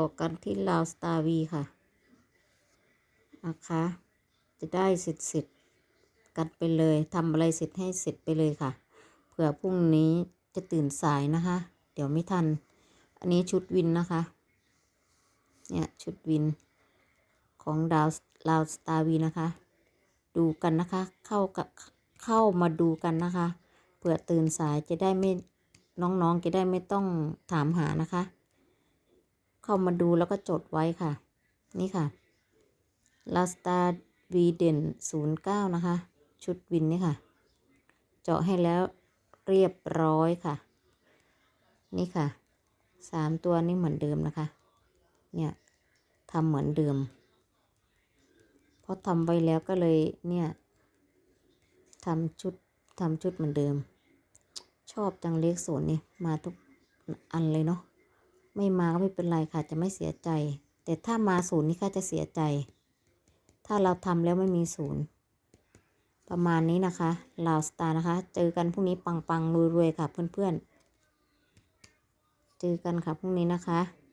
ต่อกันที่ลาวสตาร์วีค่ะ นะคะ จะได้เสร็จเสร็จกันไปเลยทำอะไรเสร็จให้เสร็จไปเลยค่ะ เผื่อพรุ่งนี้จะตื่นสายนะคะ เดี๋ยวไม่ทัน อันนี้ชุดวินนะคะ เนี่ยชุดวินของดาวลาวสตาร์วีนะคะ ดูกันนะคะ เข้ากับเข้ามาดูกันนะคะ เผื่อตื่นสายจะได้ไม่น้องๆจะได้ไม่ต้องถามหานะคะ เข้ามาดูแล้วก็จดไว้ค่ะ นี่ค่ะลาสตาวีเด่นศูนย์เก้านะคะ ชุดวินนี่ค่ะ เจาะให้แล้วเรียบร้อยค่ะ นี่ค่ะสามตัวนี่เหมือนเดิมนะคะ เนี่ยทำเหมือนเดิมเพราะทำไว้แล้วก็เลยเนี่ยทำชุดทำชุดเหมือนเดิม ชอบจังเลขศูนย์นี่มาทุกอันเลยเนาะ ไม่มาก็ไม่เป็นไรค่ะจะไม่เสียใจ แต่ถ้ามาศูนย์นี่ค่ะจะเสียใจ ถ้าเราทำแล้วไม่มีศูนย์ ประมาณนี้นะคะลาวสตาร์นะคะ เจอกันพรุ่งนี้ปังๆรวยๆค่ะเพื่อนๆ เจอกันค่ะพรุ่งนี้นะคะ